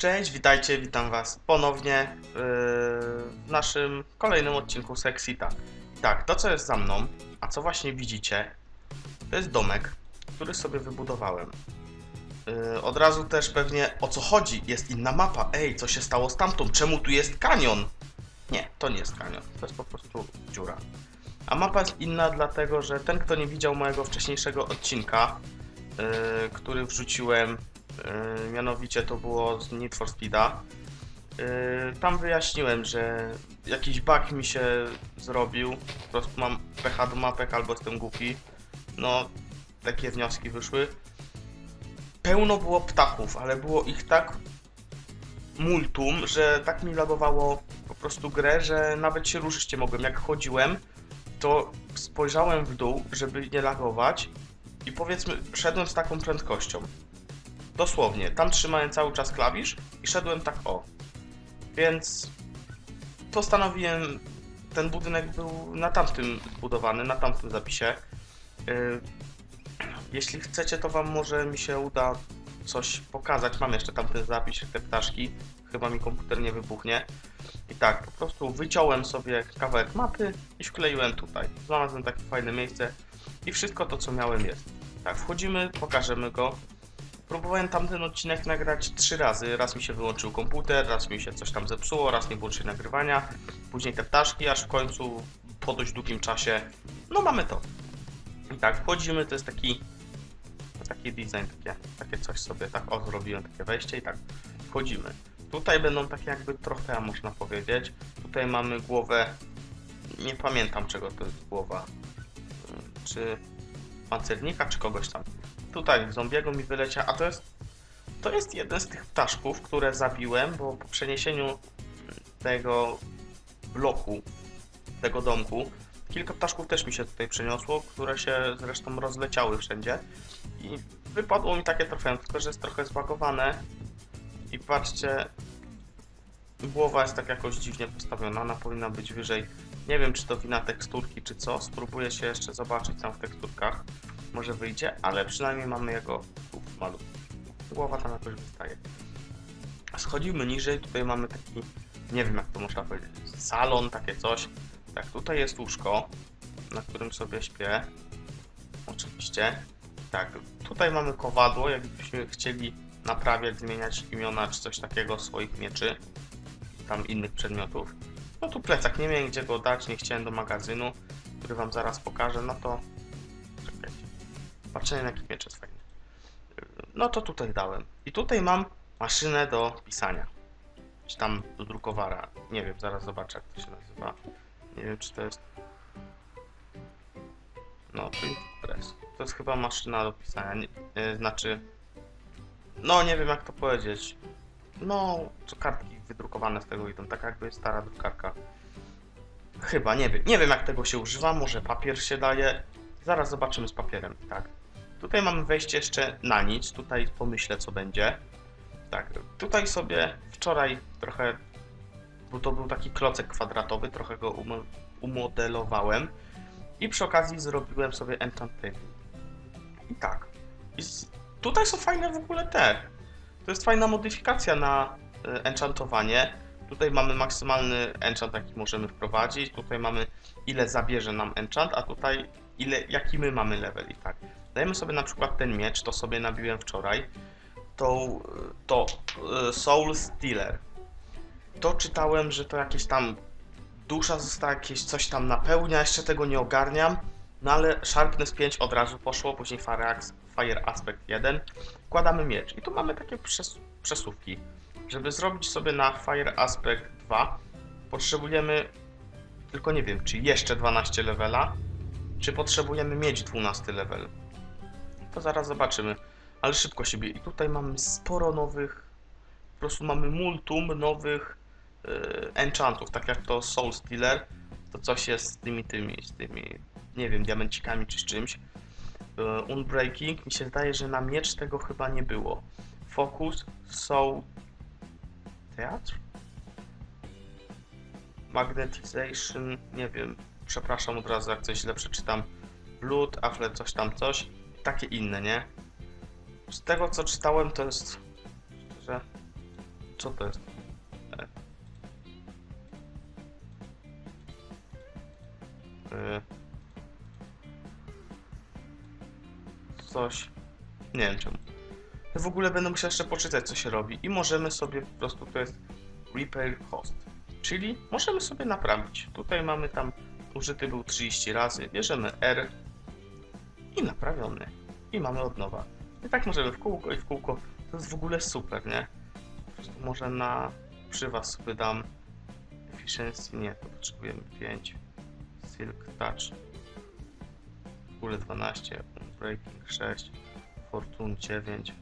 Cześć, witajcie, witam was ponownie yy, w naszym kolejnym odcinku Sexita. Tak, to co jest za mną, a co właśnie widzicie, to jest domek, który sobie wybudowałem. Yy, od razu też pewnie o co chodzi, jest inna mapa. Ej, co się stało z tamtą? Czemu tu jest kanion? Nie, to nie jest kanion, to jest po prostu dziura. A mapa jest inna dlatego, że ten kto nie widział mojego wcześniejszego odcinka, yy, który wrzuciłem mianowicie to było z Need for Speeda. Yy, tam wyjaśniłem, że jakiś bug mi się zrobił. Po prostu mam pecha do mapek albo jestem głupi. No, takie wnioski wyszły. Pełno było ptaków, ale było ich tak multum, że tak mi lagowało po prostu grę, że nawet się ruszyć nie mogłem. Jak chodziłem, to spojrzałem w dół, żeby nie lagować i powiedzmy, szedłem z taką prędkością. Dosłownie, tam trzymałem cały czas klawisz i szedłem tak o. Więc postanowiłem, ten budynek był na tamtym zbudowany, na tamtym zapisie. Yy, Jeśli chcecie, to wam może mi się uda coś pokazać. Mam jeszcze tamten zapis, te ptaszki. Chyba mi komputer nie wybuchnie. I tak, po prostu wyciąłem sobie kawałek mapy i wkleiłem tutaj. Znalazłem takie fajne miejsce i wszystko to, co miałem jest. Tak, wchodzimy, pokażemy go. Próbowałem tamten odcinek nagrać trzy razy. Raz mi się wyłączył komputer, raz mi się coś tam zepsuło, raz nie było trzy nagrywania. Później te ptaszki, aż w końcu po dość długim czasie, no mamy to. I tak, wchodzimy, to jest taki taki design, takie, takie coś sobie, tak o, zrobiłem takie wejście i tak, wchodzimy. Tutaj będą takie jakby trochę, można powiedzieć. Tutaj mamy głowę, nie pamiętam czego to jest głowa. Czy pancernika, czy kogoś tam. Tutaj zombiego mi wyleciał, a to jest to jest jeden z tych ptaszków, które zabiłem, bo po przeniesieniu tego bloku, tego domku, kilka ptaszków też mi się tutaj przeniosło, które się zresztą rozleciały wszędzie. I wypadło mi takie trochę, tylko że jest trochę zbagowane. I patrzcie, głowa jest tak jakoś dziwnie postawiona, ona powinna być wyżej. Nie wiem, czy to wina teksturki, czy co, spróbuję się jeszcze zobaczyć tam w teksturkach, może wyjdzie, ale przynajmniej mamy jego malutki. Głowa tam jakoś wystaje. Schodzimy niżej, tutaj mamy taki, nie wiem jak to można powiedzieć, salon, takie coś. Tak, tutaj jest łóżko, na którym sobie śpię. Oczywiście. Tak, tutaj mamy kowadło, jakbyśmy chcieli naprawiać, zmieniać imiona czy coś takiego swoich mieczy, tam innych przedmiotów. No tu plecak, nie wiem gdzie go dać, nie chciałem do magazynu, który wam zaraz pokażę, no to... Patrzenie na jaki miecz jest fajny. No to tutaj dałem. I tutaj mam maszynę do pisania. Czy tam do drukowara. Nie wiem, zaraz zobaczę jak to się nazywa. Nie wiem czy to jest... No, print press. To jest chyba maszyna do pisania. Nie, e, znaczy... No, nie wiem jak to powiedzieć. No, co kartki wydrukowane z tego idą. Tak jakby stara drukarka. Chyba, nie wiem. Nie wiem jak tego się używa. Może papier się daje. Zaraz zobaczymy z papierem. Tak. Tutaj mamy wejście jeszcze na nic. Tutaj pomyślę co będzie. Tak, tutaj sobie wczoraj trochę, bo to był taki klocek kwadratowy, trochę go umo- umodelowałem i przy okazji zrobiłem sobie enchant table. I tak. I. Tutaj są fajne w ogóle te. To jest fajna modyfikacja na y, enchantowanie. Tutaj mamy maksymalny enchant, jaki możemy wprowadzić. Tutaj mamy ile zabierze nam enchant, a tutaj ile, jaki my mamy level i tak. Dajemy sobie na przykład ten miecz, to sobie nabiłem wczoraj. To, to y, Soul Stealer. To czytałem, że to jakieś tam dusza została, jakieś coś tam napełnia, jeszcze tego nie ogarniam. No ale Sharpness 5 od razu poszło, później Fire Aspect 1. Wkładamy miecz i tu mamy takie przes przesuwki. Żeby zrobić sobie na Fire Aspect 2 potrzebujemy tylko nie wiem, czy jeszcze 12 levela, czy potrzebujemy mieć 12 level. To zaraz zobaczymy, ale szybko się bije. I tutaj mamy sporo nowych, po prostu mamy multum nowych yy, enchantów, tak jak to Soul Stealer, to coś jest z tymi, tymi, z tymi, nie wiem, diamencikami czy z czymś. Yy, Unbreaking, mi się zdaje, że na miecz tego chyba nie było. Focus, Soul, Teatr? Magnetization, nie wiem, przepraszam od razu, jak coś źle przeczytam. Blood, Affle, coś tam, coś. Takie inne, nie? Z tego, co czytałem, to jest, że Co to jest? E. E. Coś. Nie wiem czemu. W ogóle będę musiał jeszcze poczytać, co się robi. I możemy sobie po prostu, to jest repair host. Czyli możemy sobie naprawić. Tutaj mamy tam, użyty był 30 razy. Bierzemy R i naprawiony. I mamy od nowa. I tak możemy w kółko i w kółko. To jest w ogóle super, nie? Może na przy was sobie dam efficiency, nie, to potrzebujemy 5. Silk touch. W ogóle 12, breaking 6, fortune 9.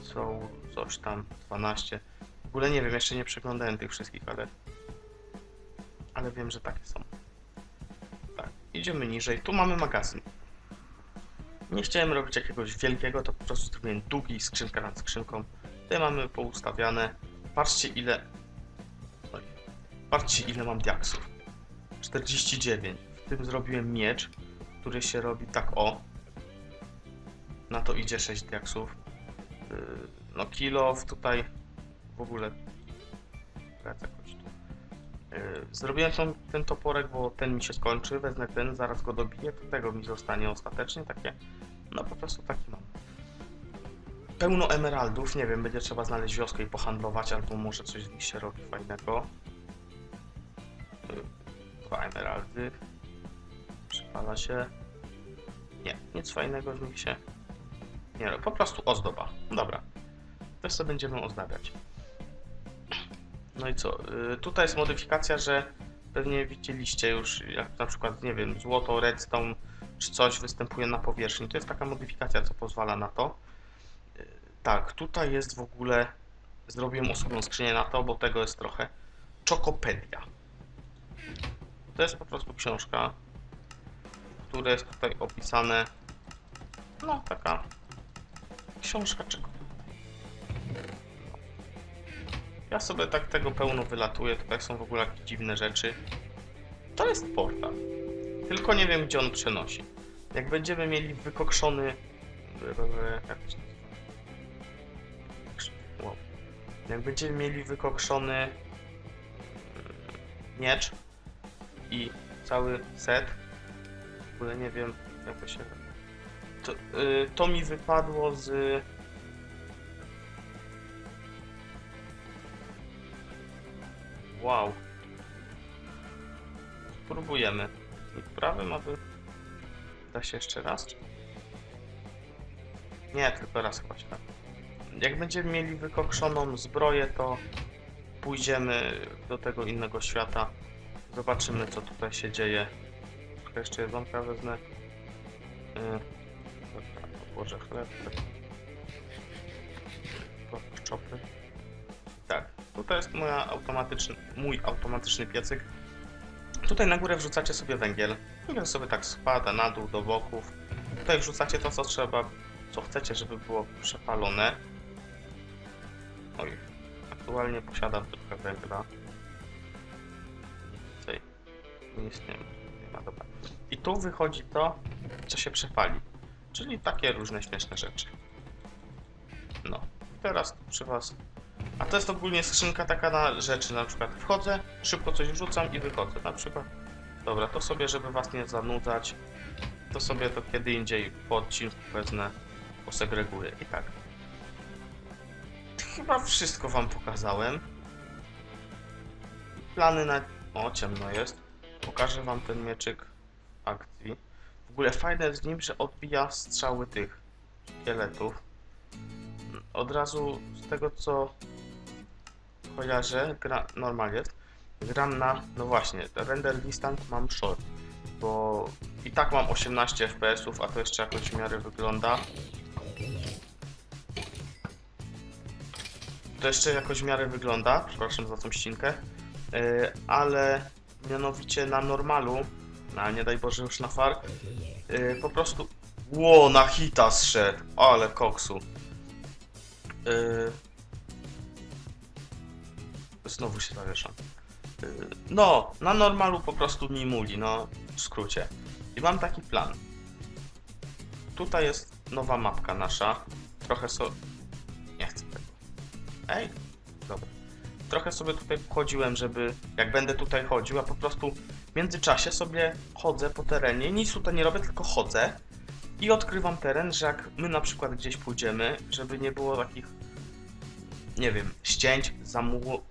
Soul coś tam 12. W ogóle nie wiem, jeszcze nie przeglądałem tych wszystkich, ale ale wiem, że takie są. Tak, idziemy niżej. Tu mamy magazyn. Nie chciałem robić jakiegoś wielkiego, to po prostu zrobiłem długi, skrzynka nad skrzynką. Tutaj mamy poustawiane. Patrzcie ile... Oj. Patrzcie ile mam diaksów. 49. W tym zrobiłem miecz, który się robi tak o. Na to idzie 6 diaksów. Yy, No kilo tutaj w ogóle... Zrobiłem tą, ten toporek, bo ten mi się skończy, wezmę ten, zaraz go dobiję, to tego mi zostanie ostatecznie, takie, no po prostu taki mam. Pełno emeraldów, nie wiem, będzie trzeba znaleźć wioskę i pohandlować, albo może coś z nich się robi fajnego. Yy, Dwa emeraldy. Przypala się. Nie, nic fajnego z nich się nie robi, po prostu ozdoba. Dobra, też sobie będziemy ozdabiać. No i co? y, Tutaj jest modyfikacja, że pewnie widzieliście już, jak na przykład, nie wiem, złoto, redstone czy coś występuje na powierzchni. To jest taka modyfikacja, co pozwala na to. Y, Tak, tutaj jest w ogóle, zrobiłem osobną skrzynię na to, bo tego jest trochę. Czokopedia. To jest po prostu książka, które jest tutaj opisane. No, taka książka czekopedia. Ja sobie tak tego pełno wylatuję, tutaj są w ogóle jakieś dziwne rzeczy. To jest portal. Tylko nie wiem, gdzie on przenosi. Jak będziemy mieli wykokszony... Jak to się nazywa? Wow. Jak będziemy mieli wykokszony mm, miecz i cały set, w ogóle nie wiem, jak to się... To, y, to mi wypadło z... Wow. Spróbujemy. Prawym, aby... Da się jeszcze raz? Nie, tylko raz chyba. Jak będziemy mieli wykokszoną zbroję, to pójdziemy do tego innego świata. Zobaczymy, co tutaj się dzieje. Trochę jeszcze jedzonka wezmę. Yy, dobra, odłożę chleb. Czopy. Tak, tutaj jest moja automatyczny, mój automatyczny piecyk. Tutaj na górę wrzucacie sobie węgiel. Węgiel sobie tak spada na dół, do boków. Tutaj wrzucacie to, co trzeba, co chcecie, żeby było przepalone. Oj, aktualnie posiadam trochę węgla. Tutaj nic nie nie ma, dobra. I tu wychodzi to, co się przepali. Czyli takie różne śmieszne rzeczy. No, teraz przy was a to jest ogólnie skrzynka taka na rzeczy, na przykład wchodzę, szybko coś wrzucam i wychodzę, na przykład. Dobra, to sobie, żeby was nie zanudzać, to sobie to kiedy indziej po odcinku wezmę, posegreguję i tak. Chyba wszystko wam pokazałem. Plany na... O, ciemno jest. Pokażę wam ten mieczyk akcji. W ogóle fajne w nim, że odbija strzały tych szkieletów. Od razu z tego co kojarzę, gra, normal jest, gram na, no właśnie, render distance mam short, bo i tak mam 18 fps, a to jeszcze jakoś w miarę wygląda. To jeszcze jakoś w miarę wygląda, przepraszam za tą ścinkę, yy, ale mianowicie na normalu, na nie daj Boże już na far, yy, po prostu, ło, na hita zszedł, ale koksu. Yy, Znowu się zawieszam. Yy, No, na normalu po prostu mi muli, no w skrócie. I mam taki plan. Tutaj jest nowa mapka nasza. Trochę so... Nie chcę tego. Ej, Dobra. Trochę sobie tutaj chodziłem, żeby jak będę tutaj chodził, a po prostu w międzyczasie sobie chodzę po terenie. Nic tutaj nie robię, tylko chodzę i odkrywam teren, że jak my na przykład gdzieś pójdziemy, żeby nie było takich, nie wiem, ścięć, zamułu.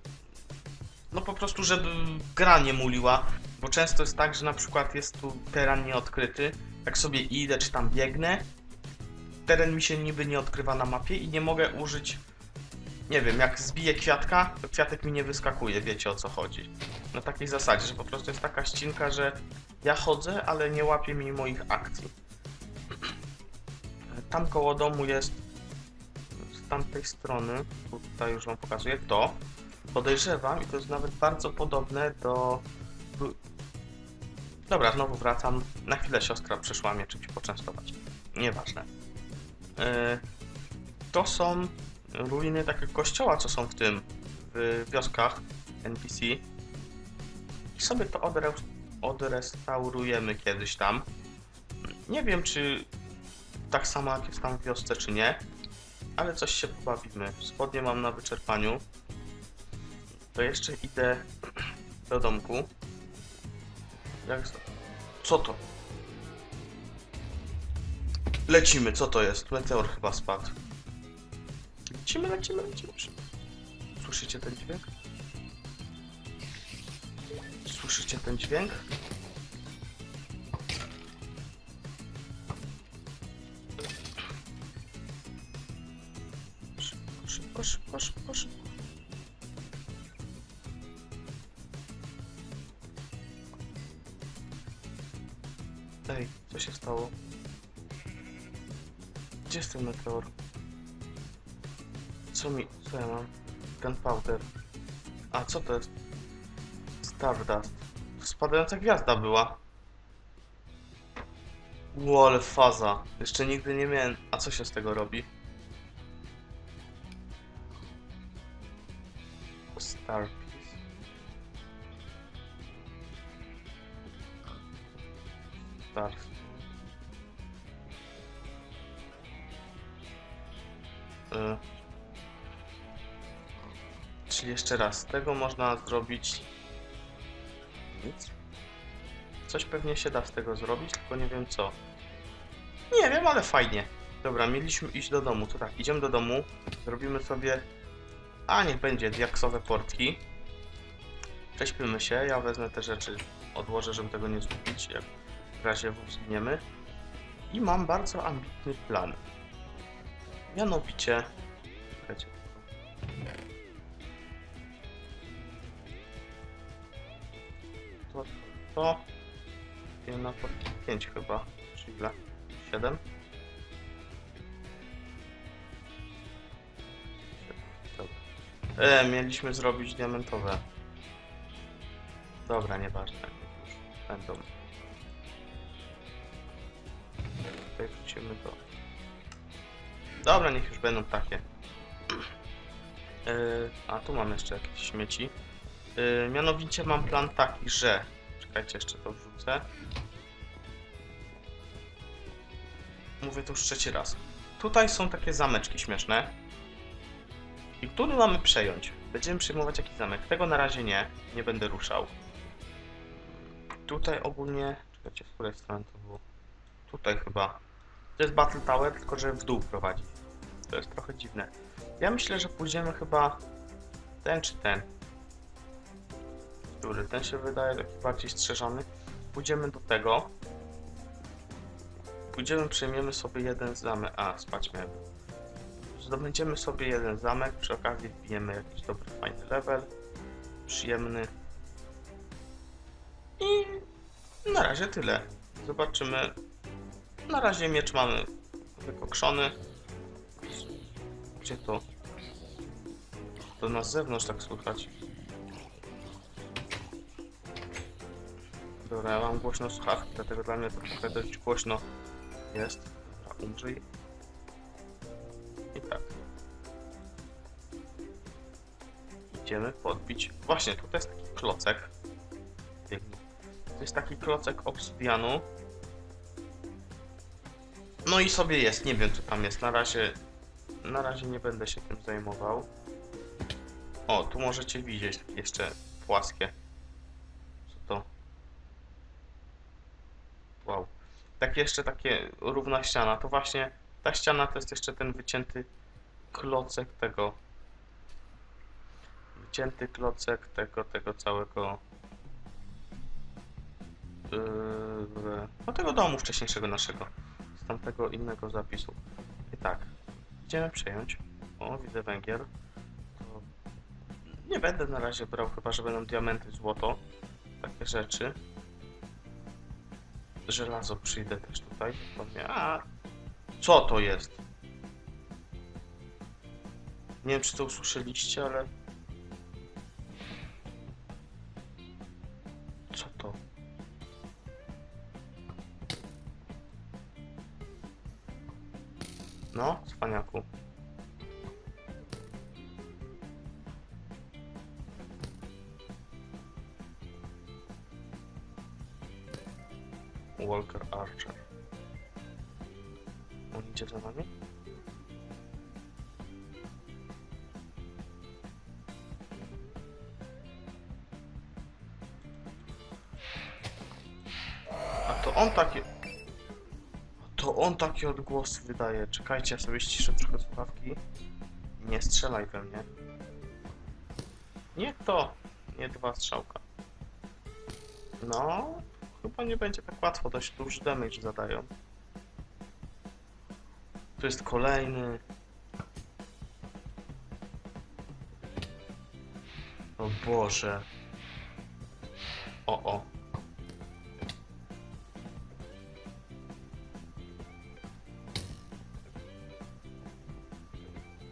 No po prostu, żeby gra nie muliła, bo często jest tak, że na przykład jest tu teren nieodkryty. Jak sobie idę czy tam biegnę, teren mi się niby nie odkrywa na mapie i nie mogę użyć nie wiem, jak zbiję kwiatka, to kwiatek mi nie wyskakuje, wiecie o co chodzi. Na takiej zasadzie, że po prostu jest taka ścinka, że ja chodzę, ale nie łapie mi moich akcji. Tam koło domu jest z tamtej strony, tutaj już wam pokazuję, to podejrzewam i to jest nawet bardzo podobne do... do- Dobra, znowu wracam. Na chwilę siostra przyszła mnie czymś poczęstować. Nieważne. Yy, to są ruiny takiego kościoła, co są w tym, w wioskach NPC. I sobie to odre odrestaurujemy kiedyś tam. Nie wiem, czy tak samo jak jest tam w wiosce, czy nie, ale coś się pobawimy. Spodnie mam na wyczerpaniu. To jeszcze idę do domku. Jak... Co to? Lecimy, co to jest? Meteor chyba spadł. Lecimy, lecimy, lecimy. Słyszycie ten dźwięk? Słyszycie ten dźwięk? Gunpowder. A, co to jest? Stardust. Spadająca gwiazda była. Ło, ale faza. Jeszcze nigdy nie miałem... A co się z tego robi? Star Piece. Star. Y Jeszcze raz, z tego można zrobić nic. Coś pewnie się da z tego zrobić, tylko nie wiem co. Nie wiem, ale fajnie. Dobra, mieliśmy iść do domu, to tak, idziemy do domu, zrobimy sobie... A, niech będzie, diaksowe portki. Prześpimy się, ja wezmę te rzeczy, odłożę, żeby tego nie zgubić, jak w razie zginiemy. I mam bardzo ambitny plan. Mianowicie... Czekajcie. To, na 5 chyba, czy ile? 7? Dobra. E, mieliśmy zrobić diamentowe. Dobra, nieważne. Już będą. Tutaj wrócimy do... Dobra, niech już będą takie. E, a tu mam jeszcze jakieś śmieci. Yy, mianowicie mam plan taki, że. Czekajcie, jeszcze to wrzucę. Mówię to już trzeci raz. Tutaj są takie zameczki śmieszne. I który mamy przejąć? Będziemy przejmować jakiś zamek. Tego na razie nie. Nie będę ruszał. Tutaj ogólnie. Czekajcie, z której strony to było? Tutaj chyba. To jest Battle Tower, tylko że w dół prowadzi. To jest trochę dziwne. Ja myślę, że pójdziemy chyba ten czy ten który ten się wydaje taki bardziej strzeżony. Pójdziemy do tego. Pójdziemy, przejmiemy sobie jeden zamek. A, spać miałem. Zdobędziemy sobie jeden zamek, przy okazji wbijemy jakiś dobry, fajny level. Przyjemny. I na razie tyle. Zobaczymy. Na razie miecz mamy wykokszony. Gdzie to? To na zewnątrz tak słychać. Dobra, ja mam głośno słuchawki, dlatego dla mnie to trochę dość głośno jest. Dobra, umrzyj. I tak. Idziemy podbić. Właśnie, tutaj jest taki klocek. To jest taki klocek obsydianu. No i sobie jest, nie wiem co tam jest. Na razie, na razie nie będę się tym zajmował. O, tu możecie widzieć jeszcze płaskie. Co to? Wow. Tak jeszcze takie równa ściana. To właśnie ta ściana to jest jeszcze ten wycięty klocek tego. Wycięty klocek tego, tego całego. Yy, no tego domu wcześniejszego naszego. Z tamtego innego zapisu. I tak. Idziemy przejąć. O, widzę węgiel. To nie będę na razie brał, chyba że będą diamenty, złoto. Takie rzeczy. Żelazo przyjdę też tutaj. Pewnie. A, co to jest? Nie wiem, czy to usłyszeliście, ale... on takie... To on takie odgłosy wydaje. Czekajcie, ja sobie ściszę trochę słuchawki. Nie strzelaj we mnie. Nie to. Nie dwa strzałka. No, chyba nie będzie tak łatwo. Dość duży damage zadają. Tu jest kolejny. O Boże. O, o.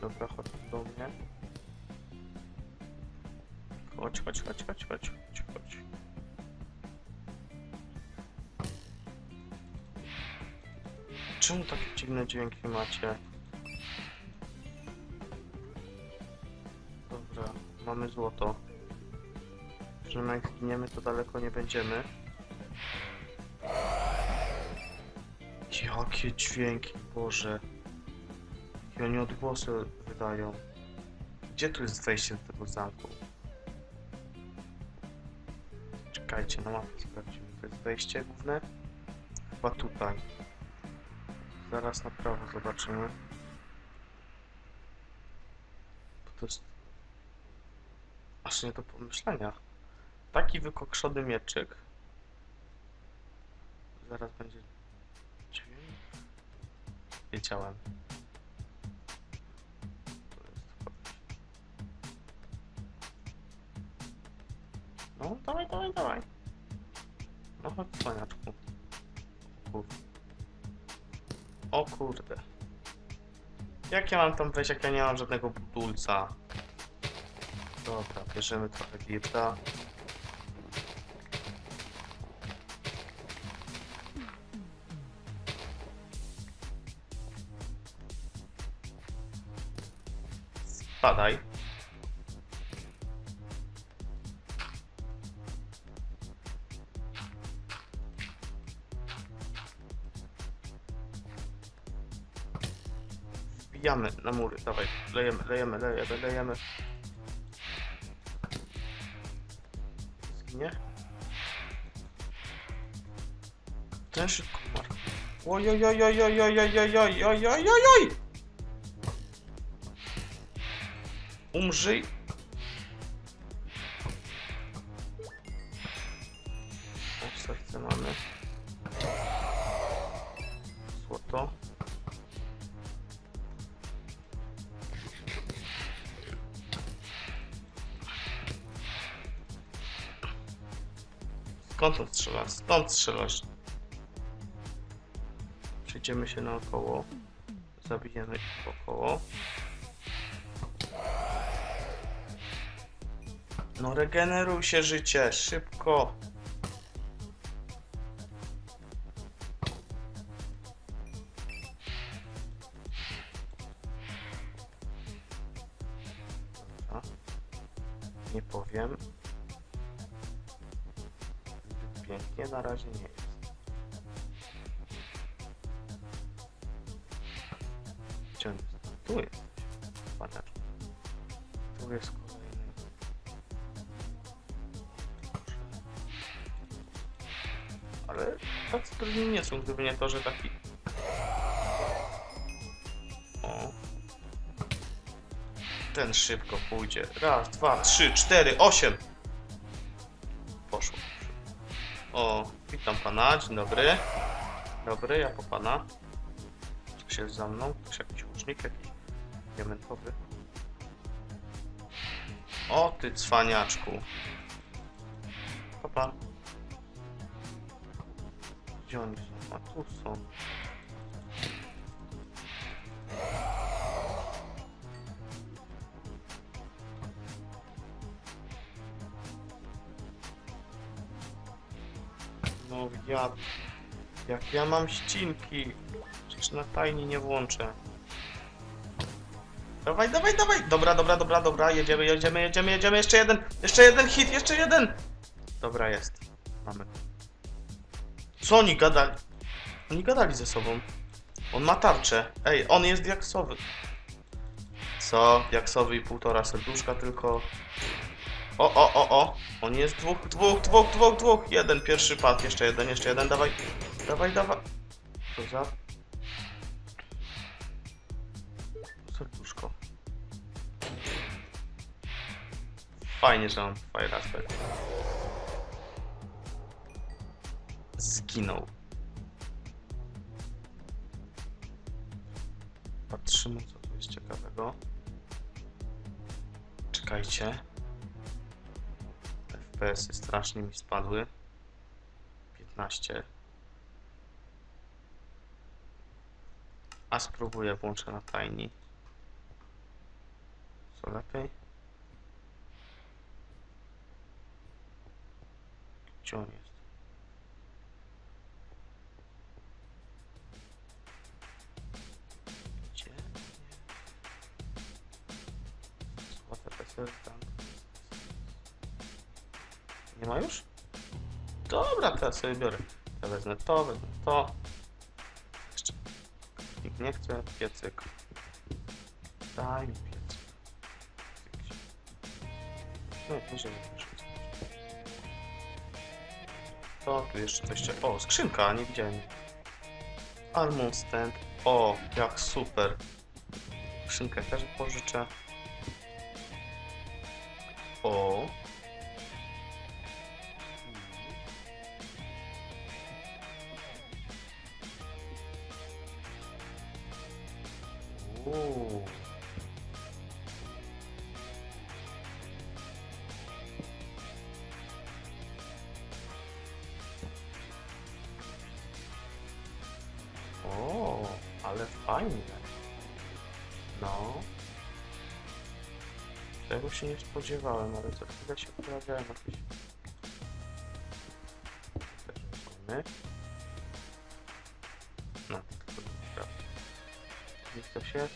Dobra, chodź do mnie. Chodź, chodź, chodź, chodź, chodź, chodź, chodź. Czemu takie dziwne dźwięki macie? Dobra, mamy złoto. Przynajmniej jak zginiemy, to daleko nie będziemy. Jakie dźwięki, Boże. Jakie oni odgłosy wydają. Gdzie tu jest wejście do tego zamku? Czekajcie, na mapie sprawdzimy. To jest wejście główne? Chyba tutaj. Zaraz na prawo zobaczymy. Bo to jest... Aż nie do pomyślenia. Taki wykokszony mieczyk. Zaraz będzie. Wiedziałem. No, dawaj, dawaj, dawaj. No chodź, cwaniaczku. Kurde. O kurde. Jak ja mam tam wejść, jak ja nie mam żadnego budulca? Dobra, bierzemy trochę dirta. Spadaj. Wbijamy na mury, dawaj, lejemy, lejemy, lejemy, lejemy. Zginie? Ten szybko umarł. Ojojojojojojojojojojojojoj! Umrzyj. Skąd on strzela? Stąd strzelasz. Przejdziemy się naokoło. Zabijemy ich wokoło. No regeneruj się życie, szybko. Tacy trudni nie są, gdyby nie to, że taki... O. Ten szybko pójdzie. Raz, dwa, trzy, cztery, osiem. Poszło. O, witam pana, dzień dobry. Dobry, ja po pana. Ktoś jest za mną? Ktoś jakiś łucznik jakiś diamentowy. O, ty cwaniaczku. Gdzie oni są? A tu są. No ja... Jak ja mam ścinki? Przecież na tajni nie włączę. Dawaj, dawaj, dawaj! Dobra, dobra, dobra, dobra, jedziemy, jedziemy, jedziemy, jedziemy, jeszcze jeden, jeszcze jeden hit, jeszcze jeden! Dobra, jest. Mamy. Co oni gadali? Oni gadali ze sobą. On ma tarczę. Ej, on jest diaksowy. Co? Diaksowy i półtora serduszka tylko. O, o, o, o! On jest dwóch, dwóch, dwóch, dwóch, dwóch. Jeden, pierwszy pad, jeszcze jeden, jeszcze jeden, dawaj. Dawaj, dawaj. Co za... Serduszko. Fajnie, że on fire aspect. Zginął. Patrzymy, co tu jest ciekawego. Czekajcie. FPS-y strasznie mi spadły. 15. A spróbuję, włączę na tajni. Co lepiej? Gdzie on Nie ma już? Dobra, ja sobie biorę. Ja wezmę to, wezmę to. Jeszcze. Nikt nie chce. Piecyk. Daj mi piecyk. No, możemy też. To tu jeszcze coś. cie- O, skrzynka, nie widziałem. Almond stand. O, jak super. Skrzynkę też pożyczę. 哦。Się nie spodziewałem, ale za chwilę się pojawiają jakieś... Weźmiemy. No, tylko nie coś jest?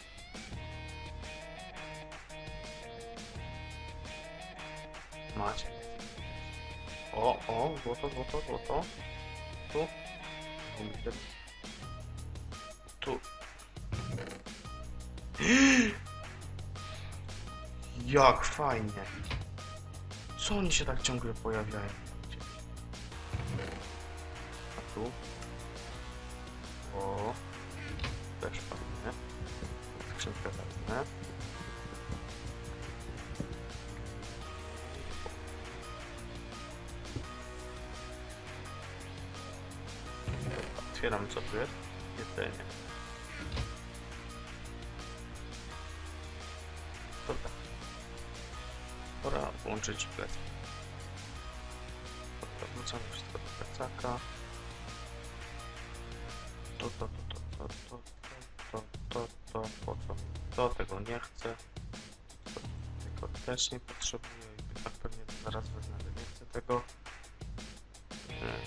Macie. O, o, złoto, złoto, złoto. Tu. Tu. Jak fajnie. Co oni się tak ciągle pojawiają? A tu? Plecak. Dobra, wrzucamy wszystko do plecaka. To, to, to, to, to, to, to, to, to, po co? To tego nie chcę. Tego też nie potrzebuję i tak pewnie zaraz wezmę, nie chcę tego. Hmm.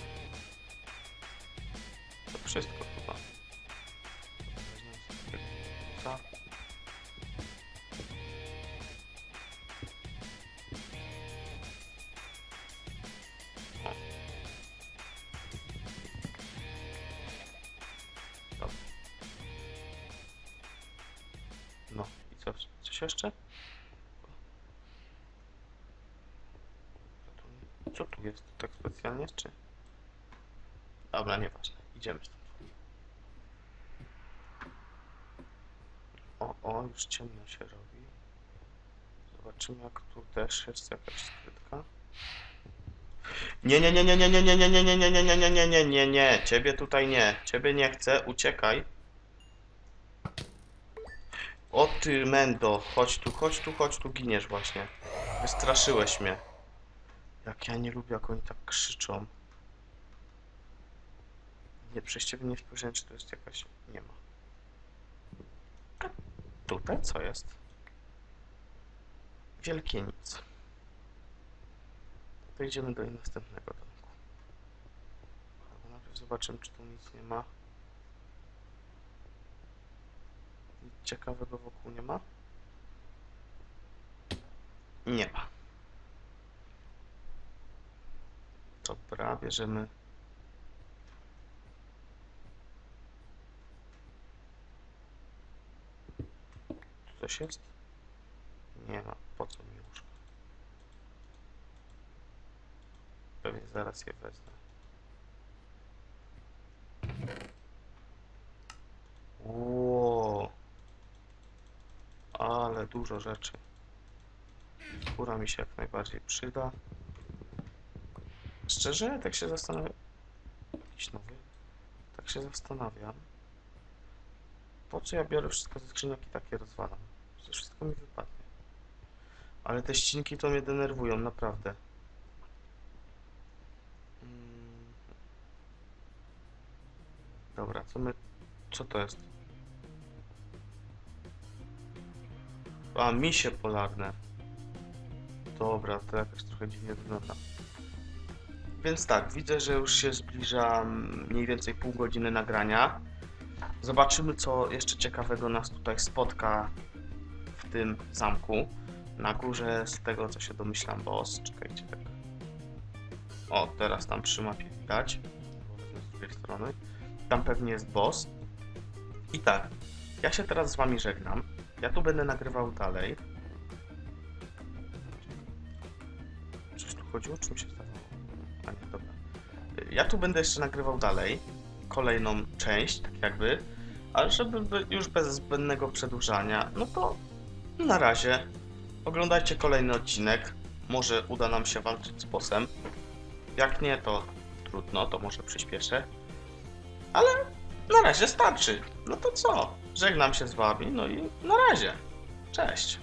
To wszystko jeszcze? Co tu, jest tak specjalnie, czy? Dobra, nieważne. Idziemy stąd. O, o, już ciemno się robi. Zobaczymy, jak tu też jest jakaś skrytka. Nie, nie, nie, nie, nie, nie, nie, nie, nie, nie, nie, nie, nie, nie, nie, nie, nie. Ciebie tutaj nie. Ciebie nie chcę. Uciekaj. O ty, Mendo. Chodź tu, chodź tu, chodź tu. Giniesz właśnie. Wystraszyłeś mnie. Jak ja nie lubię, jak oni tak krzyczą. Nie, ciebie nie spojrzałem, czy to jest jakaś... Nie ma. A tutaj co jest? Wielkie nic. To idziemy do następnego domku. Najpierw zobaczymy, czy tu nic nie ma. Ciekawego wokół nie ma? Nie ma. Dobra, bierzemy coś jest? Nie ma. Po co mi łóżko? Pewnie zaraz je wezmę. Ło. Ale dużo rzeczy. Skóra mi się jak najbardziej przyda. Szczerze, tak się zastanawiam. Jakiś nowy. Tak się zastanawiam. Po co ja biorę wszystko ze skrzyniak i takie rozwalam? Przecież wszystko mi wypadnie. Ale te ścinki to mnie denerwują, naprawdę. Mm. Dobra, co my... Co to jest? A, misie polarne. Dobra, to jakoś trochę dziwnie wygląda. Więc tak, widzę, że już się zbliża mm, mniej więcej pół godziny nagrania. Zobaczymy, co jeszcze ciekawego nas tutaj spotka w tym zamku. Na górze, z tego co się domyślam, boss. Czekajcie, tak. O, teraz tam przy mapie widać. Z drugiej strony. Tam pewnie jest boss. I tak, ja się teraz z wami żegnam. Ja tu będę nagrywał dalej. Coś tu chodziło, czy mi się zdawało? A nie, dobra. Ja tu będę jeszcze nagrywał dalej. Kolejną część, tak jakby. Ale żeby by- już bez zbędnego przedłużania, no to na razie. Oglądajcie kolejny odcinek. Może uda nam się walczyć z bossem. Jak nie, to trudno, to może przyspieszę. Ale na razie starczy. No to co? Żegnam się z wami, no i na razie. Cześć.